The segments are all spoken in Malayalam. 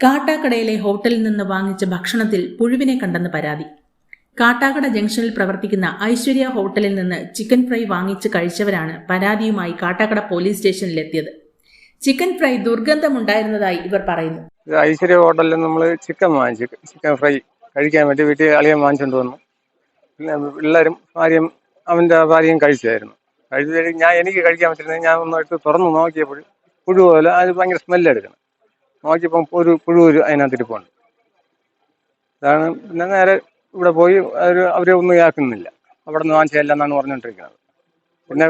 കാട്ടാക്കടയിലെ ഹോട്ടലിൽ നിന്ന് വാങ്ങിച്ച ഭക്ഷണത്തിൽ പുഴുവിനെ കണ്ടെന്ന് പരാതി. കാട്ടാക്കട ജംഗ്ഷനിൽ പ്രവർത്തിക്കുന്ന ഐശ്വര്യ ഹോട്ടലിൽ നിന്ന് ചിക്കൻ ഫ്രൈ വാങ്ങിച്ച് കഴിച്ചവരാണ് പരാതിയുമായി കാട്ടാക്കട പോലീസ് സ്റ്റേഷനിലെത്തിയത്. ചിക്കൻ ഫ്രൈ ദുർഗന്ധമുണ്ടായിരുന്നതായി ഇവർ പറയുന്നു. ഐശ്വര്യ ഹോട്ടലിൽ നമ്മൾ ചിക്കൻ വാങ്ങിച്ചു ചിക്കൻ ഫ്രൈ കഴിക്കാൻ വേണ്ടി വീട്ടിൽ അളിയൻ വാങ്ങിച്ചുകൊണ്ട് വന്നു. പിന്നെ എല്ലാവരും ഭാര്യയും അവന്റെ ഭാര്യയും കഴിച്ചായിരുന്നു. കഴിച്ചു ഞാൻ എനിക്ക് കഴിക്കാൻ പറ്റുന്നത് ഞാൻ ഒന്ന് തുറന്ന് നോക്കിയപ്പോൾ പുഴു പോലെ അത് ഭയങ്കര സ്മെല്ല് എടുക്കണം. നോക്കിയപ്പം ഒരു പുഴു ഒരു അതിനകത്ത് ഇരിപ്പുണ്ട് അതാണ് പിന്നെ നേരെ ഇവിടെ പോയി അവർ അവരെ ഒന്നും ഇതാക്കുന്നില്ല. അവിടെ നിന്ന് വാങ്ങിച്ചതല്ല എന്നാണ് പറഞ്ഞുകൊണ്ടിരിക്കുന്നത് പിന്നെ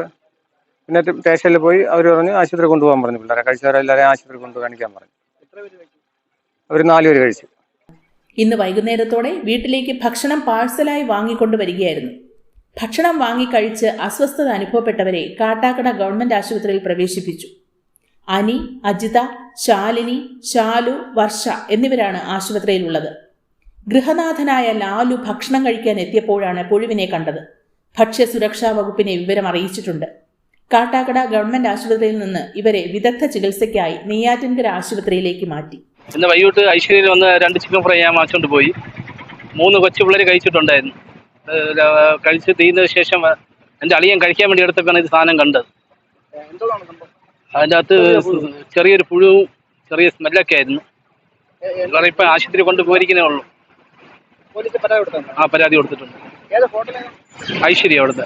പിന്നെ സ്റ്റേഷനിൽ പോയി അവർ പറഞ്ഞു ആശുപത്രി കൊണ്ടുപോകാൻ പറഞ്ഞു പിള്ളേരെ. കഴിച്ചവരെല്ലാവരെയും ആശുപത്രി കൊണ്ടു കാണിക്കാൻ പറഞ്ഞു. അവർ നാലുപേര് കഴിച്ചു. ഇന്ന് വൈകുന്നേരത്തോടെ വീട്ടിലേക്ക് ഭക്ഷണം പാഴ്സലായി വാങ്ങിക്കൊണ്ടു വരികയായിരുന്നു. ഭക്ഷണം വാങ്ങിക്കഴിച്ച് അസ്വസ്ഥത അനുഭവപ്പെട്ടവരെ കാട്ടാക്കട ഗവൺമെന്റ് ആശുപത്രിയിൽ പ്രവേശിപ്പിച്ചു. അനി അജിത ശാലിനി ശാലു വർഷ എന്നിവരാണ് ആശുപത്രിയിലുള്ളത്. ഗൃഹനാഥനായ ലാലു ഭക്ഷണം കഴിക്കാൻ എത്തിയപ്പോഴാണ് പുഴുവിനെ കണ്ടത്. ഭക്ഷ്യസുരക്ഷാ വകുപ്പിനെ വിവരം അറിയിച്ചിട്ടുണ്ട്. കാട്ടാക്കട ഗവൺമെന്റ് ആശുപത്രിയിൽ നിന്ന് ഇവരെ വിദഗ്ധ ചികിത്സയ്ക്കായി നെയ്യാറ്റിൻകര ആശുപത്രിയിലേക്ക് മാറ്റി. ഇന്ന് വൈകിട്ട് ഐശ്വര്യയിൽ വന്ന് രണ്ട് ചിക്കൻ ഫ്രൈ ഞാൻ വാങ്ങിച്ചുകൊണ്ട് പോയി. മൂന്ന് കൊച്ചു പിള്ളേർ കഴിച്ചിട്ടുണ്ടായിരുന്നു. കഴിച്ച് തീയുന്നതിന് ശേഷം എന്റെ അളിയൻ കഴിക്കാൻ വേണ്ടി എടുത്തൊക്കെയാണ് ഇത് സാധനം കണ്ടത്. അതിന്റെ അകത്ത് ചെറിയൊരു പുഴുവും ചെറിയ സ്മെല്ലൊക്കെ ആയിരുന്നു. വേറെ ഇപ്പം ആശുപത്രി കൊണ്ട് പോയിരിക്കുന്നേ ഉള്ളൂ. ആ പരാതി കൊടുത്തിട്ടുണ്ട്. ഐശ്വര്യ അവിടുത്തെ.